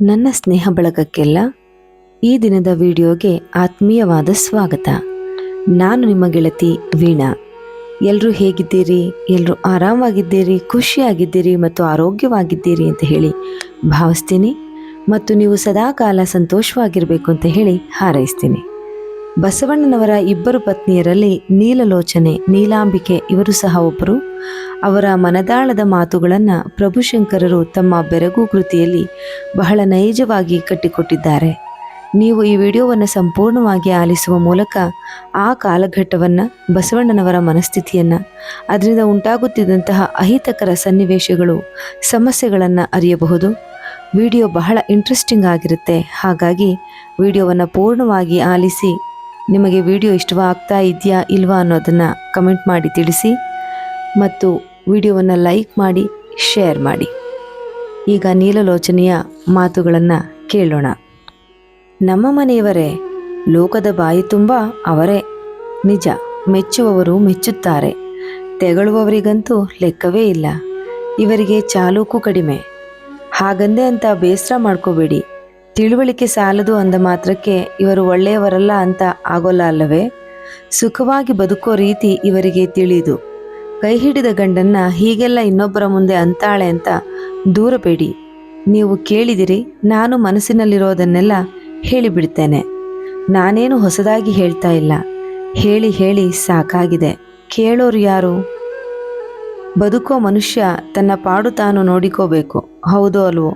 ನನ್ನ ಸ್ನೇಹ ಬಳಗಕ್ಕೆಲ್ಲ ಈ ದಿನದ ವಿಡಿಯೋಗೆ ಆತ್ಮೀಯವಾದ ಸ್ವಾಗತ. ನಾನು ನಿಮ್ಮ ಗೆಳತಿ ವೀಣಾ. ಎಲ್ಲರೂ ಹೇಗಿದ್ದೀರಿ? ಎಲ್ಲರೂ ಆರಾಮಾಗಿದ್ದೀರಿ? ಖುಷಿಯಾಗಿದ್ದೀರಿ ಮತ್ತು ಆರೋಗ್ಯವಾಗಿದ್ದೀರಿ ಅಂತ ಹೇಳಿ ಭಾವಿಸ್ತೀನಿ ಮತ್ತು ನೀವು ಸದಾಕಾಲ ಸಂತೋಷವಾಗಿರಬೇಕು ಅಂತ ಹೇಳಿ ಹಾರೈಸ್ತೀನಿ. ಬಸವಣ್ಣನವರ ಇಬ್ಬರು ಪತ್ನಿಯರಲ್ಲಿ ನೀಲಲೋಚನೆ, ನೀಲಾಂಬಿಕೆ ಇವರು ಸಹ ಒಬ್ಬರು. ಅವರ ಮನದಾಳದ ಮಾತುಗಳನ್ನು ಪ್ರಭುಶಂಕರರು ತಮ್ಮ ಬೆರಗು ಕೃತಿಯಲ್ಲಿ ಬಹಳ ನೈಜವಾಗಿ ಕಟ್ಟಿಕೊಟ್ಟಿದ್ದಾರೆ. ನೀವು ಈ ವಿಡಿಯೋವನ್ನು ಸಂಪೂರ್ಣವಾಗಿ ಆಲಿಸುವ ಮೂಲಕ ಆ ಕಾಲಘಟ್ಟವನ್ನು, ಬಸವಣ್ಣನವರ ಮನಸ್ಥಿತಿಯನ್ನು, ಅದರಿಂದ ಉಂಟಾಗುತ್ತಿದ್ದಂತಹ ಅಹಿತಕರ ಸನ್ನಿವೇಶಗಳು, ಸಮಸ್ಯೆಗಳನ್ನು ಅರಿಯಬಹುದು. ವಿಡಿಯೋ ಬಹಳ ಇಂಟ್ರೆಸ್ಟಿಂಗ್ ಆಗಿರುತ್ತೆ. ಹಾಗಾಗಿ ವಿಡಿಯೋವನ್ನು ಪೂರ್ಣವಾಗಿ ಆಲಿಸಿ ನಿಮಗೆ ವಿಡಿಯೋ ಇಷ್ಟವಾಗ್ತಾ ಇದೆಯಾ ಇಲ್ವಾ ಅನ್ನೋದನ್ನು ಕಮೆಂಟ್ ಮಾಡಿ ತಿಳಿಸಿ ಮತ್ತು ವಿಡಿಯೋವನ್ನು ಲೈಕ್ ಮಾಡಿ, ಶೇರ್ ಮಾಡಿ. ಈಗ ನೀಲಲೋಚನೆಯ ಮಾತುಗಳನ್ನು ಕೇಳೋಣ. ನಮ್ಮ ಮನೆಯವರೇ, ಲೋಕದ ಬಾಯಿ ತುಂಬ ಅವರೇ. ನಿಜ, ಮೆಚ್ಚುವವರು ಮೆಚ್ಚುತ್ತಾರೆ. ತೆಗಳುವವರಿಗಂತೂ ಲೆಕ್ಕವೇ ಇಲ್ಲ. ಇವರಿಗೆ ಚಾಲೂಕು ಕಡಿಮೆ. ಹಾಗಂದೆ ಅಂತ ಬೇಸರ ಮಾಡ್ಕೋಬೇಡಿ. ತಿಳುವಳಿಕೆ ಸಾಲದು ಅಂದ ಮಾತ್ರಕ್ಕೆ ಇವರು ಒಳ್ಳೆಯವರಲ್ಲ ಅಂತ ಆಗೋಲ್ಲ ಅಲ್ಲವೇ? ಸುಖವಾಗಿ ಬದುಕೋ ರೀತಿ ಇವರಿಗೆ ತಿಳಿದು. ಕೈ ಹಿಡಿದ ಗಂಡನ್ನ ಹೀಗೆಲ್ಲ ಇನ್ನೊಬ್ಬರ ಮುಂದೆ ಅಂತಾಳೆ ಅಂತ ದೂರಬೇಡಿ ನೀವು ಕೇಳಿದಿರಿ, ನಾನು ಮನಸ್ಸಿನಲ್ಲಿರೋದನ್ನೆಲ್ಲ ಹೇಳಿಬಿಡ್ತೇನೆ. ನಾನೇನು ಹೊಸದಾಗಿ ಹೇಳ್ತಾ ಇಲ್ಲ. ಹೇಳಿ ಹೇಳಿ ಸಾಕಾಗಿದೆ. ಕೇಳೋರು ಯಾರು? ಬದುಕೋ ಮನುಷ್ಯ ತನ್ನ ಪಾಡು ತಾನು ನೋಡಿಕೋಬೇಕು. ಹೌದೋ ಅಲ್ವೋ?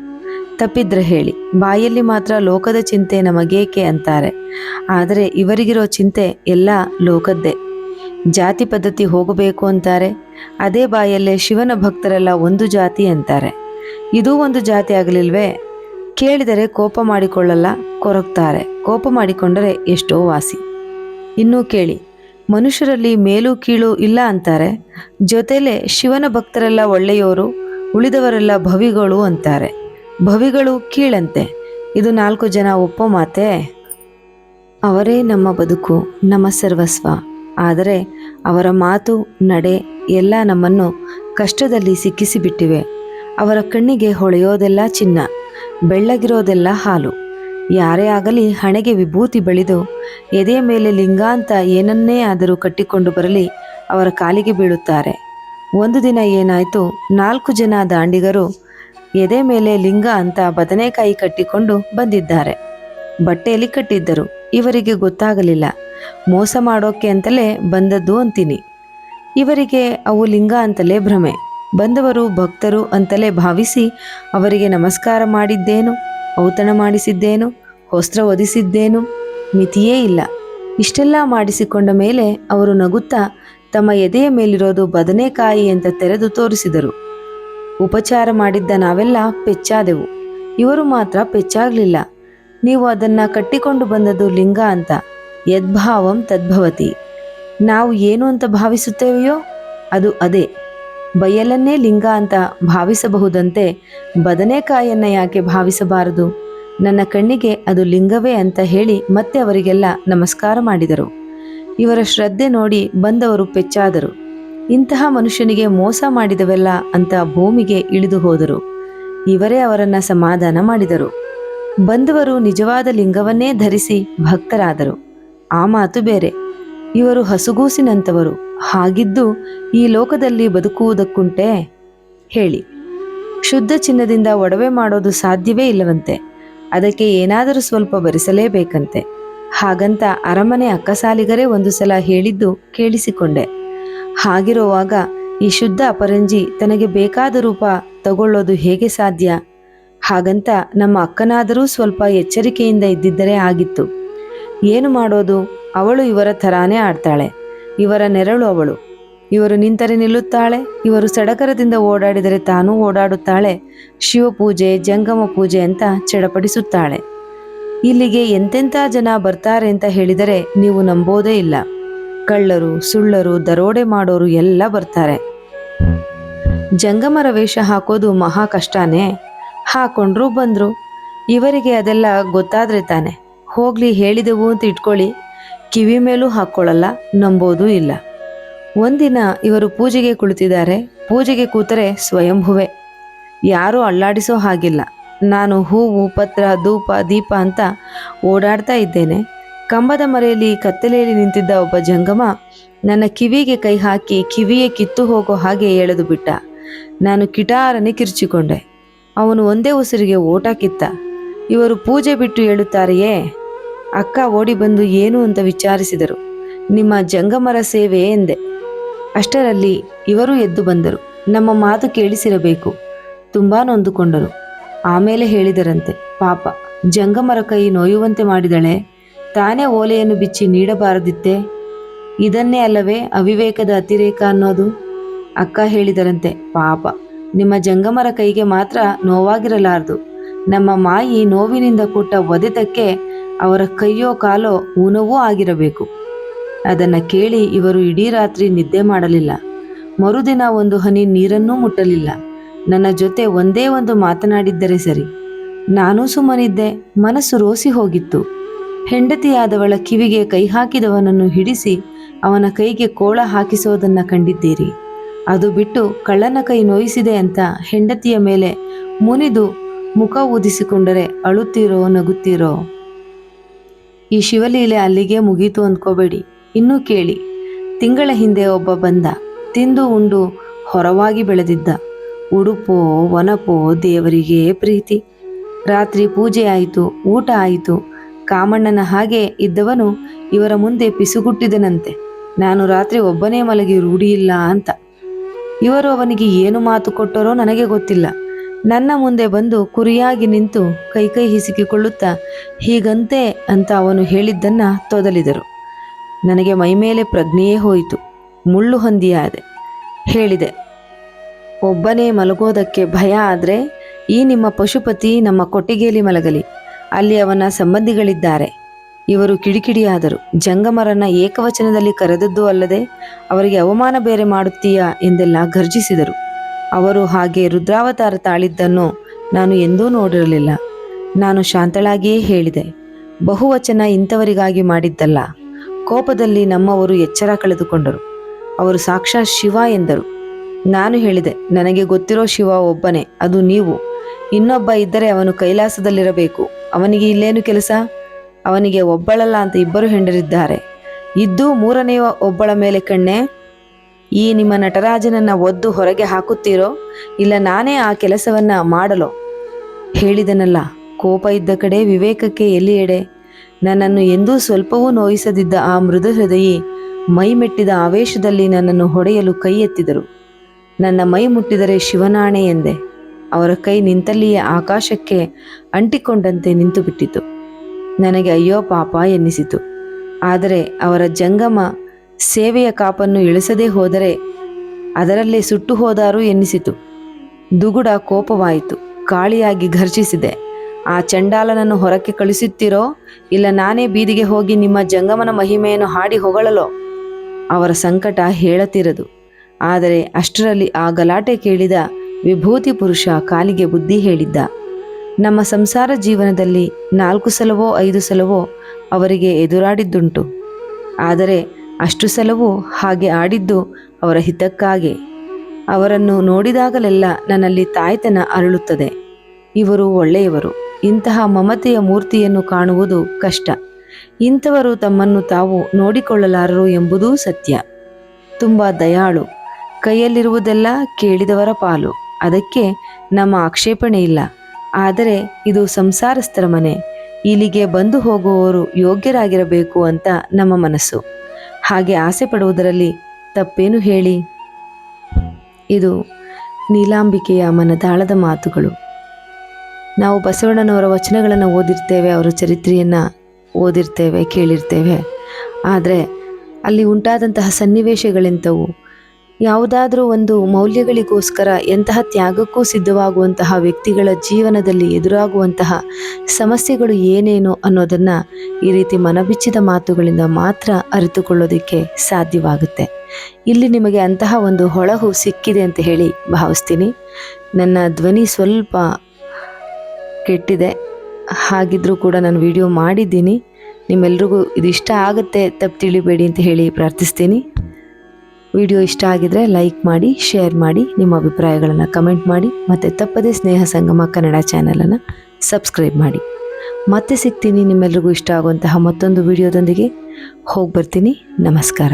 ತಪ್ಪಿದ್ರೆ ಹೇಳಿ. ಬಾಯಲ್ಲಿ ಮಾತ್ರ ಲೋಕದ ಚಿಂತೆ ನಮಗೇಕೆ ಅಂತಾರೆ. ಆದರೆ ಇವರಿಗಿರೋ ಚಿಂತೆ ಎಲ್ಲ ಲೋಕದ್ದೇ. ಜಾತಿ ಪದ್ಧತಿ ಹೋಗಬೇಕು ಅಂತಾರೆ. ಅದೇ ಬಾಯಲ್ಲೇ ಶಿವನ ಭಕ್ತರೆಲ್ಲ ಒಂದು ಜಾತಿ ಅಂತಾರೆ. ಇದೂ ಒಂದು ಜಾತಿ ಆಗಲಿಲ್ವೇ? ಕೇಳಿದರೆ ಕೋಪ ಮಾಡಿಕೊಳ್ಳಲ್ಲ, ಕೊರಗ್ತಾರೆ. ಕೋಪ ಮಾಡಿಕೊಂಡರೆ ಎಷ್ಟೋ ವಾಸಿ. ಇನ್ನೂ ಕೇಳಿ, ಮನುಷ್ಯರಲ್ಲಿ ಮೇಲು ಕೀಳು ಇಲ್ಲ ಅಂತಾರೆ. ಜೊತೆಲೆ ಶಿವನ ಭಕ್ತರೆಲ್ಲ ಒಳ್ಳೆಯವರು ಉಳಿದವರೆಲ್ಲ ಭವಿಗಳು ಅಂತಾರೆ. ಭವಿಗಳು ಕೀಳಂತೆ. ಇದು ನಾಲ್ಕು ಜನ ಒಪ್ಪೋ ಮಾತೆ? ಅವರೇ ನಮ್ಮ ಬದುಕು, ನಮ್ಮ ಸರ್ವಸ್ವ. ಆದರೆ ಅವರ ಮಾತು, ನಡೆ ಎಲ್ಲ ನಮ್ಮನ್ನು ಕಷ್ಟದಲ್ಲಿ ಸಿಕ್ಕಿಸಿಬಿಟ್ಟಿವೆ. ಅವರ ಕಣ್ಣಿಗೆ ಹೊಳೆಯೋದೆಲ್ಲ ಚಿನ್ನ, ಬೆಳ್ಳಗಿರೋದೆಲ್ಲ ಹಾಲು. ಯಾರೇ ಆಗಲಿ ಹಣೆಗೆ ವಿಭೂತಿ ಬೆಳೆದು ಎದೆಯ ಮೇಲೆ ಲಿಂಗ ಅಂತ ಏನನ್ನೇ ಆದರೂ ಕಟ್ಟಿಕೊಂಡು ಬರಲಿ ಅವರ ಕಾಲಿಗೆ ಬೀಳುತ್ತಾರೆ. ಒಂದು ದಿನ ಏನಾಯಿತು, ನಾಲ್ಕು ಜನ ದಾಂಡಿಗರು ಎದೆ ಮೇಲೆ ಲಿಂಗ ಅಂತ ಬದನೆಕಾಯಿ ಕಟ್ಟಿಕೊಂಡು ಬಂದಿದ್ದಾರೆ. ಬಟ್ಟೆಯಲ್ಲಿ ಕಟ್ಟಿದ್ದರು. ಇವರಿಗೆ ಗೊತ್ತಾಗಲಿಲ್ಲ. ಮೋಸ ಮಾಡೋಕೆ ಅಂತಲೇ ಬಂದದ್ದು ಅಂತೀನಿ. ಇವರಿಗೆ ಅವು ಲಿಂಗ ಅಂತಲೇ ಭ್ರಮೆ. ಬಂದವರು ಭಕ್ತರು ಅಂತಲೇ ಭಾವಿಸಿ ಅವರಿಗೆ ನಮಸ್ಕಾರ ಮಾಡಿದ್ದೇನು, ಔತಣ ಮಾಡಿಸಿದ್ದೇನು, ವಸ್ತ್ರ ಒದಿಸಿದ್ದೇನು ಮಿತಿಯೇ ಇಲ್ಲ. ಇಷ್ಟೆಲ್ಲ ಮಾಡಿಸಿಕೊಂಡ ಮೇಲೆ ಅವರು ನಗುತ್ತಾ ತಮ್ಮ ಎದೆಯ ಮೇಲಿರೋದು ಬದನೆಕಾಯಿ ಅಂತ ತೆರೆದು ತೋರಿಸಿದರು. ಉಪಚಾರ ಮಾಡಿದ್ದ ನಾವೆಲ್ಲ ಪೆಚ್ಚಾದೆವು. ಇವರು ಮಾತ್ರ ಪೆಚ್ಚಾಗಲಿಲ್ಲ. ನೀವು ಅದನ್ನು ಕಟ್ಟಿಕೊಂಡು ಬಂದದ್ದು ಲಿಂಗ ಅಂತ. ಯದ್ಭಾವಂ ತದ್ಭವತಿ. ನಾವು ಏನು ಅಂತ ಭಾವಿಸುತ್ತೇವೆಯೋ ಅದು ಅದೇ. ಬಯಲನ್ನೇ ಲಿಂಗ ಅಂತ ಭಾವಿಸಬಹುದಂತೆ ಬದನೆಕಾಯನ್ನ ಯಾಕೆ ಭಾವಿಸಬಾರದು? ನನ್ನ ಕಣ್ಣಿಗೆ ಅದು ಲಿಂಗವೇ ಅಂತ ಹೇಳಿ ಮತ್ತೆ ಅವರಿಗೆಲ್ಲ ನಮಸ್ಕಾರ ಮಾಡಿದರು. ಇವರ ಶ್ರದ್ಧೆ ನೋಡಿ ಬಂದವರು ಪೆಚ್ಚಾದರು. ಇಂತಹ ಮನುಷ್ಯನಿಗೆ ಮೋಸ ಮಾಡಿದವೆಲ್ಲ ಅಂತ ಭೂಮಿಗೆ ಇಳಿದು ಹೋದರು. ಇವರೇ ಅವರನ್ನ ಸಮಾಧಾನ ಮಾಡಿದರು. ಬಂದವರು ನಿಜವಾದ ಲಿಂಗವನ್ನೇ ಧರಿಸಿ ಭಕ್ತರಾದರು. ಆ ಮಾತು ಬೇರೆ. ಇವರು ಹಸುಗೂಸಿನಂತವರು. ಹಾಗಿದ್ದು ಈ ಲೋಕದಲ್ಲಿ ಬದುಕುವುದಕ್ಕುಂಟೆ? ಹೇಳಿ. ಶುದ್ಧ ಚಿನ್ನದಿಂದ ಒಡವೆ ಮಾಡೋದು ಸಾಧ್ಯವೇ ಇಲ್ಲವಂತೆ. ಅದಕ್ಕೆ ಏನಾದರೂ ಸ್ವಲ್ಪ ಬರಿಸಲೇಬೇಕಂತೆ. ಹಾಗಂತ ಅರಮನೆ ಅಕ್ಕಸಾಲಿಗರೇ ಒಂದು ಸಲ ಹೇಳಿದ್ದು ಕೇಳಿಸಿಕೊಂಡೆ. ಹಾಗಿರುವಾಗ ಈ ಶುದ್ಧ ಅಪರಂಜಿ ತನಗೆ ಬೇಕಾದ ರೂಪ ತಗೊಳ್ಳೋದು ಹೇಗೆ ಸಾಧ್ಯ? ಹಾಗಂತ ನಮ್ಮ ಅಕ್ಕನಾದರೂ ಸ್ವಲ್ಪ ಎಚ್ಚರಿಕೆಯಿಂದ ಇದ್ದಿದ್ದರೆ ಆಗಿತ್ತು. ಏನು ಮಾಡೋದು? ಅವಳು ಇವರ ಥರಾನೇ ಆಡ್ತಾಳೆ. ಇವರ ನೆರಳು ಅವಳು. ಇವರು ನಿಂತರೆ ನಿಲ್ಲುತ್ತಾಳೆ. ಇವರು ಸಡಗರದಿಂದ ಓಡಾಡಿದರೆ ತಾನೂ ಓಡಾಡುತ್ತಾಳೆ. ಶಿವಪೂಜೆ, ಜಂಗಮ ಪೂಜೆ ಅಂತ ಚಡಪಡಿಸುತ್ತಾಳೆ. ಇಲ್ಲಿಗೆ ಎಂತೆಂಥ ಜನ ಬರ್ತಾರೆ ಅಂತ ಹೇಳಿದರೆ ನೀವು ನಂಬೋದೇ ಇಲ್ಲ. ಕಳ್ಳರು, ಸುಳ್ಳರು, ದರೋಡೆ ಮಾಡೋರು ಎಲ್ಲ ಬರ್ತಾರೆ. ಜಂಗಮರ ವೇಷ ಹಾಕೋದು ಮಹಾ ಕಷ್ಟನೇ. ಹಾಕೊಂಡ್ರು ಬಂದ್ರು. ಇವರಿಗೆ ಅದೆಲ್ಲ ಗೊತ್ತಾದ್ರೆ ತಾನೆ. ಹೋಗ್ಲಿ, ಹೇಳಿದೆವು ಅಂತ ಇಟ್ಕೊಳ್ಳಿ. ಕಿವಿ ಮೇಲೂ ಹಾಕ್ಕೊಳ್ಳಲ್ಲ, ನಂಬೋದೂ ಇಲ್ಲ. ಒಂದಿನ ಇವರು ಪೂಜೆಗೆ ಕುಳಿತಿದ್ದಾರೆ. ಪೂಜೆಗೆ ಕೂತರೆ ಸ್ವಯಂಭುವೆ. ಯಾರೂ ಅಲ್ಲಾಡಿಸೋ ಹಾಗಿಲ್ಲ. ನಾನು ಹೂವು, ಪತ್ರ, ಧೂಪ, ದೀಪ ಅಂತ ಓಡಾಡ್ತಾ ಇದ್ದೇನೆ. ಕಂಬದ ಮರೆಯಲ್ಲಿ ಕತ್ತಲೆಯಲ್ಲಿ ನಿಂತಿದ್ದ ಒಬ್ಬ ಜಂಗಮ ನನ್ನ ಕಿವಿಗೆ ಕೈ ಹಾಕಿ ಕಿವಿಯೇ ಕಿತ್ತು ಹೋಗೋ ಹಾಗೆ ಎಳೆದು ಬಿಟ್ಟ. ನಾನು ಕಿಟಾರನೆ ಕಿರ್ಚಿಕೊಂಡೆ. ಅವನು ಒಂದೇ ಉಸಿರಿಗೆ ಓಟ ಕಿತ್ತ. ಇವರು ಪೂಜೆ ಬಿಟ್ಟು ಹೇಳುತ್ತಾರೆಯೇ ಅಕ್ಕ ಓಡಿ ಬಂದು ಏನು ಅಂತ ವಿಚಾರಿಸಿದರು. ನಿಮ್ಮ ಜಂಗಮರ ಸೇವೆ ಎಂದೆ. ಅಷ್ಟರಲ್ಲಿ ಇವರು ಎದ್ದು ಬಂದರು. ನಮ್ಮ ಮಾತು ಕೇಳಿಸಿರಬೇಕು. ತುಂಬ ನೊಂದುಕೊಂಡರು. ಆಮೇಲೆ ಹೇಳಿದರಂತೆ, ಪಾಪ, ಜಂಗಮರ ಕೈ ನೋಯುವಂತೆ ಮಾಡಿದಳೆ? ತಾನೇ ಓಲೆಯನ್ನು ಬಿಚ್ಚಿ ನೀಡಬಾರದಿತ್ತೆ? ಇದನ್ನೇ ಅಲ್ಲವೇ ಅವಿವೇಕದ ಅತಿರೇಕ ಅನ್ನೋದು? ಅಕ್ಕ ಹೇಳಿದರಂತೆ, ಪಾಪ, ನಿಮ್ಮ ಜಂಗಮರ ಕೈಗೆ ಮಾತ್ರ ನೋವಾಗಿರಲಾರದು. ನಮ್ಮ ಮಾಯಿ ನೋವಿನಿಂದ ಕೊಟ್ಟ ಒದೆತಕ್ಕೆ ಅವರ ಕೈಯೋ ಕಾಲೋ ಊನವೂ ಆಗಿರಬೇಕು. ಅದನ್ನ ಕೇಳಿ ಇವರು ಇಡೀ ರಾತ್ರಿ ನಿದ್ದೆ ಮಾಡಲಿಲ್ಲ. ಮರುದಿನ ಒಂದು ಹನಿ ನೀರನ್ನೂ ಮುಟ್ಟಲಿಲ್ಲ. ನನ್ನ ಜೊತೆ ಒಂದೇ ಒಂದು ಮಾತನಾಡಿದ್ದರೆ ಸರಿ. ನಾನೂ ಸುಮ್ಮನಿದ್ದೆ, ಮನಸ್ಸು ರೋಸಿ ಹೋಗಿತ್ತು. ಹೆಂಡತಿಯಾದವಳ ಕಿವಿಗೆ ಕೈ ಹಾಕಿದವನನ್ನು ಹಿಡಿಸಿ ಅವನ ಕೈಗೆ ಕೋಳ ಹಾಕಿಸೋದನ್ನ ಕಂಡಿದ್ದೀರಿ. ಅದು ಬಿಟ್ಟು ಕಳ್ಳನ ಕೈ ನೋಯಿಸಿದೆ ಅಂತ ಹೆಂಡತಿಯ ಮೇಲೆ ಮುನಿದು ಮುಖ ಊದಿಸಿಕೊಂಡರೆ ಅಳುತ್ತೀರೋ ನಗುತ್ತೀರೋ? ಈ ಶಿವಲೀಲೆ ಅಲ್ಲಿಗೆ ಮುಗೀತು ಅಂದ್ಕೋಬೇಡಿ. ಇನ್ನೂ ಕೇಳಿ. ತಿಂಗಳ ಹಿಂದೆ ಒಬ್ಬ ಬಂದ. ತಿಂದು ಉಂಡು ಹೊರವಾಗಿ ಬೆಳೆದಿದ್ದ. ಉಡುಪೋ, ವನಪೋ, ದೇವರಿಗೆ ಪ್ರೀತಿ. ರಾತ್ರಿ ಪೂಜೆ ಆಯಿತು, ಊಟ ಆಯಿತು. ಕಾಮಣ್ಣನ ಹಾಗೆ ಇದ್ದವನು ಇವರ ಮುಂದೆ ಪಿಸುಗುಟ್ಟಿದನಂತೆ. ನಾನು ರಾತ್ರಿ ಒಬ್ಬನೇ ಮಲಗಿ ರೂಢಿಯಿಲ್ಲ ಅಂತ. ಇವರು ಅವನಿಗೆ ಏನು ಮಾತು ಕೊಟ್ಟರೋ ನನಗೆ ಗೊತ್ತಿಲ್ಲ. ನನ್ನ ಮುಂದೆ ಬಂದು ಕುರಿಯಾಗಿ ನಿಂತು ಕೈ ಕೈ ಹಿಸುಕಿಕೊಳ್ಳುತ್ತಾ, ಹೀಗಂತೆ ಅಂತ ಅವನು ಹೇಳಿದ್ದನ್ನ ತೊದಲಿದರು. ನನಗೆ ಮೈಮೇಲೆ ಪ್ರಜ್ಞೆಯೇ ಹೋಯಿತು. ಮುಳ್ಳು ಹೊಂದಿಯಾದೆ. ಹೇಳಿದೆ, ಒಬ್ಬನೇ ಮಲಗೋದಕ್ಕೆ ಭಯ ಆದರೆ ಈ ನಿಮ್ಮ ಪಶುಪತಿ ನಮ್ಮ ಕೊಟ್ಟಿಗೆಯಲ್ಲಿ ಮಲಗಲಿ. ಅಲ್ಲಿ ಅವನ ಸಂಬಂಧಿಗಳಿದ್ದಾರೆ. ಇವರು ಕಿಡಿಕಿಡಿಯಾದರು. ಜಂಗಮರನ್ನ ಏಕವಚನದಲ್ಲಿ ಕರೆದದ್ದು ಅಲ್ಲದೆ, ಅವರಿಗೆ ಅವಮಾನ ಬೇರೆ ಮಾಡುತ್ತೀಯಾ ಎಂದೆಲ್ಲ ಗರ್ಜಿಸಿದರು ಅವರು ಹಾಗೆ ರುದ್ರಾವತಾರ ತಾಳಿದ್ದನ್ನು ನಾನು ಎಂದೂ ನೋಡಿರಲಿಲ್ಲ. ನಾನು ಶಾಂತಳಾಗಿಯೇ ಹೇಳಿದೆ, ಬಹುವಚನ ಇಂಥವರಿಗಾಗಿ ಮಾಡಿದ್ದಲ್ಲ. ಕೋಪದಲ್ಲಿ ನಮ್ಮವರು ಎಚ್ಚರ ಕಳೆದುಕೊಂಡರು. ಅವರು ಸಾಕ್ಷಾತ್ ಶಿವ ಎಂದರು. ನಾನು ಹೇಳಿದೆ, ನನಗೆ ಗೊತ್ತಿರೋ ಶಿವ ಒಬ್ಬನೇ, ಅದು ನೀವು. ಇನ್ನೊಬ್ಬ ಇದ್ದರೆ ಅವನು ಕೈಲಾಸದಲ್ಲಿರಬೇಕು. ಅವನಿಗೆ ಇಲ್ಲೇನು ಕೆಲಸ? ಅವನಿಗೆ ಒಬ್ಬಳಲ್ಲ ಅಂತ ಇಬ್ಬರು ಹೆಂಡರಿದ್ದಾರೆ. ಇದ್ದು ಮೂರನೆಯ ಒಬ್ಬಳ ಮೇಲೆ ಕಣ್ಣೆ. ಈ ನಿಮ್ಮ ನಟರಾಜನನ್ನ ಒದ್ದು ಹೊರಗೆ ಹಾಕುತ್ತೀರೋ? ಇಲ್ಲ ನಾನೇ ಆ ಕೆಲಸವನ್ನ ಮಾಡಲೋ? ಹೇಳಿದನಲ್ಲ, ಕೋಪ ಇದ್ದ ಕಡೆ ವಿವೇಕಕ್ಕೆ ಎಲ್ಲಿ ಎಡೆ ನನ್ನನ್ನು ಎಂದೂ ಸ್ವಲ್ಪವೂ ನೋಯಿಸದಿದ್ದ ಆ ಮೃದು ಹೃದಯಿ ಮೈ ಮೆಟ್ಟಿದ ಆವೇಶದಲ್ಲಿ ನನ್ನನ್ನು ಹೊಡೆಯಲು ಕೈ ಎತ್ತಿದರು ನನ್ನ ಮೈ ಮುಟ್ಟಿದರೆ ಶಿವನಾಣೆ ಎಂದೆ. ಅವರ ಕೈ ನಿಂತಲ್ಲಿಯೇ ಆಕಾಶಕ್ಕೆ ಅಂಟಿಕೊಂಡಂತೆ ನಿಂತು ಬಿಟ್ಟಿತು ನನಗೆ ಅಯ್ಯೋ ಪಾಪ ಎನ್ನಿಸಿತು. ಆದರೆ ಅವರ ಜಂಗಮ ಸೇವೆಯ ಕಾಪನ್ನು ಇಳಿಸದೇ ಹೋದರೆ ಅದರಲ್ಲೇ ಸುಟ್ಟು ಹೋದಾರು ಎನ್ನಿಸಿತು. ದುಗುಡ ಕೋಪವಾಯಿತು, ಕಾಳಿಯಾಗಿ ಘರ್ಷಿಸಿದೆ ಆ ಚಂಡಾಲನನ್ನು ಹೊರಕ್ಕೆ ಕಳಿಸುತ್ತೀರೋ, ಇಲ್ಲ ನಾನೇ ಬೀದಿಗೆ ಹೋಗಿ ನಿಮ್ಮ ಜಂಗಮನ ಮಹಿಮೆಯನ್ನು ಹಾಡಿ ಹೊಗಳಲೋ? ಅವರ ಸಂಕಟ ಹೇಳತಿರದು. ಆದರೆ ಅಷ್ಟರಲ್ಲಿ ಆ ಗಲಾಟೆ ಕೇಳಿದ ವಿಭೂತಿ ಪುರುಷ ಕಾಲಿಗೆ ಬುದ್ಧಿ ಹೇಳಿದ್ದ. ನಮ್ಮ ಸಂಸಾರ ಜೀವನದಲ್ಲಿ ನಾಲ್ಕು ಸಲವೋ, ಐದು ಸಲವೋ ಅವರಿಗೆ ಎದುರಾಡಿದ್ದುಂಟು. ಆದರೆ ಅಷ್ಟು ಸಲವೂ ಹಾಗೆ ಆಡಿದ್ದು ಅವರ ಹಿತಕ್ಕಾಗೆ. ಅವರನ್ನು ನೋಡಿದಾಗಲೆಲ್ಲ ನನ್ನಲ್ಲಿ ತಾಯ್ತನ ಅರಳುತ್ತದೆ. ಇವರು ಒಳ್ಳೆಯವರು. ಇಂತಹ ಮಮತೆಯ ಮೂರ್ತಿಯನ್ನು ಕಾಣುವುದು ಕಷ್ಟ. ಇಂಥವರು ತಮ್ಮನ್ನು ತಾವು ನೋಡಿಕೊಳ್ಳಲಾರರು ಎಂಬುದೂ ಸತ್ಯ. ತುಂಬ ದಯಾಳು. ಕೈಯಲ್ಲಿರುವುದೆಲ್ಲ ಕೇಳಿದವರ ಪಾಲು. ಅದಕ್ಕೆ ನಮ್ಮ ಆಕ್ಷೇಪಣೆ ಇಲ್ಲ. ಆದರೆ ಇದು ಸಂಸಾರಸ್ಥರ ಮನೆ. ಇಲ್ಲಿಗೆ ಬಂದು ಹೋಗುವವರು ಯೋಗ್ಯರಾಗಿರಬೇಕು ಅಂತ ನಮ್ಮ ಮನಸ್ಸು. ಹಾಗೆ ಆಸೆ ಪಡುವುದರಲ್ಲಿ ತಪ್ಪೇನು ಹೇಳಿ? ಇದು ನೀಲಾಂಬಿಕೆಯ ಮನದಾಳದ ಮಾತುಗಳು. ನಾವು ಬಸವಣ್ಣನವರ ವಚನಗಳನ್ನು ಓದಿರ್ತೇವೆ, ಅವರ ಚರಿತ್ರೆಯನ್ನು ಓದಿರ್ತೇವೆ, ಕೇಳಿರ್ತೇವೆ. ಆದರೆ ಅಲ್ಲಿ ಉಂಟಾದಂತಹ ಸನ್ನಿವೇಶಗಳೆಂಥವು ಯಾವುದಾದ್ರೂ ಒಂದು ಮೌಲ್ಯಗಳಿಗೋಸ್ಕರ ಎಂತಹ ತ್ಯಾಗಕ್ಕೂ ಸಿದ್ಧವಾಗುವಂತಹ ವ್ಯಕ್ತಿಗಳ ಜೀವನದಲ್ಲಿ ಎದುರಾಗುವಂತಹ ಸಮಸ್ಯೆಗಳು ಏನೇನು ಅನ್ನೋದನ್ನು ಈ ರೀತಿ ಮನಬಿಚ್ಚಿದ ಮಾತುಗಳಿಂದ ಮಾತ್ರ ಅರಿತುಕೊಳ್ಳೋದಕ್ಕೆ ಸಾಧ್ಯವಾಗುತ್ತೆ. ಇಲ್ಲಿ ನಿಮಗೆ ಅಂತಹ ಒಂದು ಹೊಳಹು ಸಿಕ್ಕಿದೆ ಅಂತ ಹೇಳಿ ಭಾವಿಸ್ತೀನಿ. ನನ್ನ ಧ್ವನಿ ಸ್ವಲ್ಪ ಕೆಟ್ಟಿದೆ. ಹಾಗಿದ್ರೂ ಕೂಡ ನಾನು ವಿಡಿಯೋ ಮಾಡಿದ್ದೀನಿ. ನಿಮ್ಮೆಲ್ರಿಗೂ ಇದು ಇಷ್ಟ ಆಗುತ್ತೆ, ತಪ್ಪು ತಿಳಿಬೇಡಿ ಅಂತ ಹೇಳಿ ಪ್ರಾರ್ಥಿಸ್ತೀನಿ. ವಿಡಿಯೋ ಇಷ್ಟ ಆಗಿದ್ರೆ ಲೈಕ್ ಮಾಡಿ, ಶೇರ್ ಮಾಡಿ, ನಿಮ್ಮ ಅಭಿಪ್ರಾಯಗಳನ್ನು ಕಮೆಂಟ್ ಮಾಡಿ, ಮತ್ತು ತಪ್ಪದೇ ಸ್ನೇಹ ಸಂಗಮ ಕನ್ನಡ ಚಾನಲನ್ನು ಸಬ್ಸ್ಕ್ರೈಬ್ ಮಾಡಿ. ಮತ್ತೆ ಸಿಗ್ತೀನಿ ನಿಮ್ಮೆಲ್ರಿಗೂ ಇಷ್ಟ ಆಗುವಂತಹ ಮತ್ತೊಂದು ವಿಡಿಯೋದೊಂದಿಗೆ. ಹೋಗಿ ಬರ್ತೀನಿ. ನಮಸ್ಕಾರ.